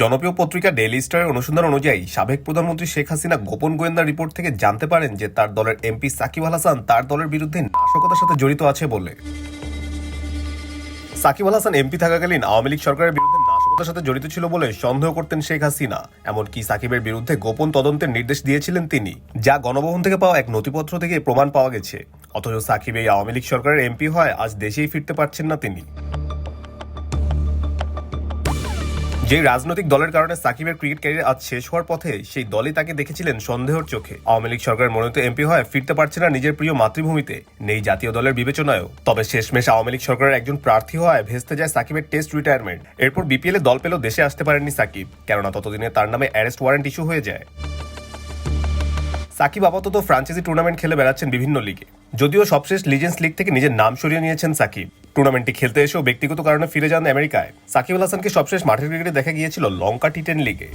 জনপ্রিয় পত্রিকা ডেইলি স্টারের অনুসন্ধান অনুযায়ী সাবেক প্রধানমন্ত্রী শেখ হাসিনা গোপন গোয়েন্দা রিপোর্ট থেকে জানতে পারেন যে তার দলের এমপি সাকিব আল হাসান তার দলের বিরুদ্ধে নাশকতার সাথে জড়িত আছে বলে। সাকিব আল হাসান এমপি থাকাকালীন আওয়ামী লীগ সরকারের বিরুদ্ধে নাশকতার সাথে জড়িত ছিল বলে সন্দেহ করতেন শেখ হাসিনা। এমনকি সাকিবের বিরুদ্ধে গোপন তদন্তের নির্দেশ দিয়েছিলেন তিনি, যা গণভবন থেকে পাওয়া এক নথিপত্র থেকে প্রমাণ পাওয়া গেছে। অথচ সাকিব এই আওয়ামী লীগ সরকারের এমপি হয় আজ দেশেই ফিরতে পারছেন না তিনি। যে রাজনৈতিক দলের কারণে সাকিবের ক্রিকেট ক্যারিয়ার আজ শেষ হওয়ার পথে সেই দলই তাকে দেখেছিলেন সন্দেহের চোখে। আওয়ামী লীগ সরকারের মনোনীত এমপি হয় ফিরতে পারছে না নিজের প্রিয় মাতৃভূমিতে। নেই জাতীয় দলের বিবেচনায়ও। তবে শেষমেশ আওয়ামী লীগ সরকারের একজন প্রার্থী হওয়ায় ভেস্তে যায় সাকিবের টেস্ট রিটায়ারমেন্ট। এরপর বিপিএল দল পেলেও দেশে আসতে পারেননি সাকিব। কেননা ততদিনে তার নামে অ্যারেস্ট ওয়ারেন্ট ইস্যু হয়ে যায়। সাকিব আপাতত ফ্রাঞ্চাইজি টুর্নামেন্ট খেলে বেড়াচ্ছেন বিভিন্ন লিগে। যদিও সবশেষ লিজেন্স লিগ থেকে নিজের নাম সরিয়ে নিয়েছেন সাকিব। টুর্নামেন্টটি খেলতে এসেও ব্যক্তিগত কারণে ফিরে যান আমেরিকায়। সাকিব আল হাসানকে সবশেষ মাঠের ক্রিকেটে দেখা গিয়েছিল লঙ্কা টি টেন লিগে।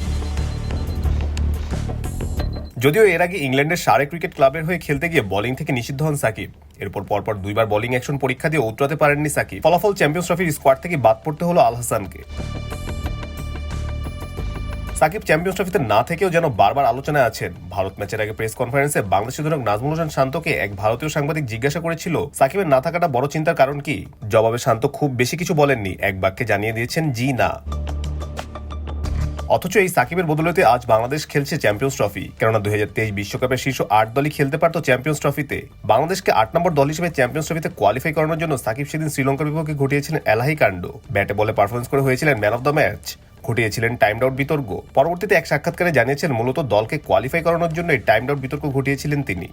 যদিও এর আগে ইংল্যান্ডের সারে ক্রিকেট ক্লাবের হয়ে খেলতে গিয়ে বোলিং থেকে নিষিদ্ধ হন সাকিব। এরপর পরপর দুইবার বোলিং অ্যাকশন পরীক্ষা দিয়ে উতরাতে পারেননি সাকিব। ফলাফল চ্যাম্পিয়ন্স ট্রফির স্কোয়াড থেকে বাদ পড়তে হলো আল হাসানকে। সাকিব চ্যাম্পিয়ন্স ট্রফিতে না থেকেও যেন বারবার আলোচনায় আছেন। ভারত ম্যাচের আগে প্রেস কনফারেন্সে বাংলাদেশ অধিনায়ক নাজমুল হোসেন শান্তকে এক ভারতীয় সাংবাদিক জিজ্ঞাসা করেছিল, সাকিবের না থাকাটা বড় চিন্তার কারণ কি? জবাবে শান্ত খুব বেশি কিছু বলেননি, এক বাক্যে জানিয়ে দিয়েছেন, জি, না। অথচ এই সাকিবের বদলতে আজ বাংলাদেশ খেলছে চ্যাম্পিয়ন্স ট্রফি। কেননা দুই হাজার তেইশ বিশ্বকাপের শীর্ষ আট দলই খেলতে পারত চ্যাম্পিয়ন্স ট্রফিতে। বাংলাদেশকে আট নম্বর দল হিসেবে চ্যাম্পিয়ন্স ট্রফিতে কোয়ালিফাই করানোর জন্য সাকিব সেদিন শ্রীলঙ্কার বিপক্ষে ঘটিয়েছিলেন এলাহি কাণ্ড। ব্যাটে বলে পারফরমেন্স করে হয়েছিলেন ম্যান অফ দ্য ম্যাচ ঘটিয়েছিলেন টাইম আউট বিতর্ক। পরবর্তীতে এক সাক্ষাৎকারে জানিয়েছেন, মূলত দলকে কোয়ালিফাই করানোর জন্য টাইম আউট বিতর্ক ঘটিয়েছিলেন তিনি।